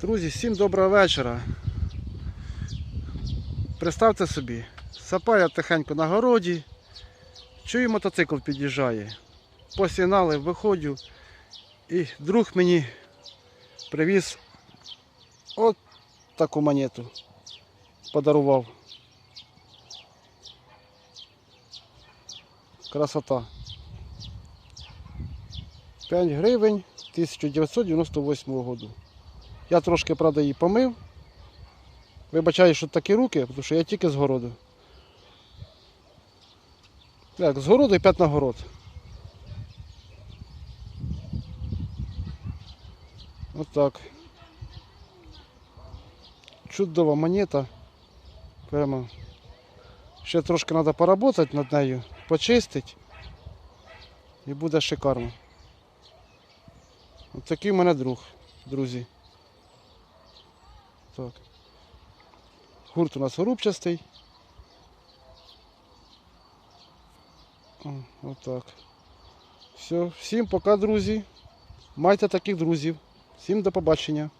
Друзі, всім доброго вечора. Представте собі, сапаю тихенько на городі, чую мотоцикл під'їжджає. По сигнали виходжу і друг мені привіз от таку монету. Подарував. Красота. 5 гривень 1998 року. Я трошки, правда, її помив. Вибачаю, що такі руки, тому що я тільки з городу. Так, з городу і п'ять на город. Отак. Чудова монета. Прямо. Ще трошки треба поработати над нею, почистити. І буде шикарно. Ось такий в мене друг, друзі. Так. Гурт у нас горубчастий. Отак. Все, всім пока, друзі. Майте таких друзів. Всім до побачення.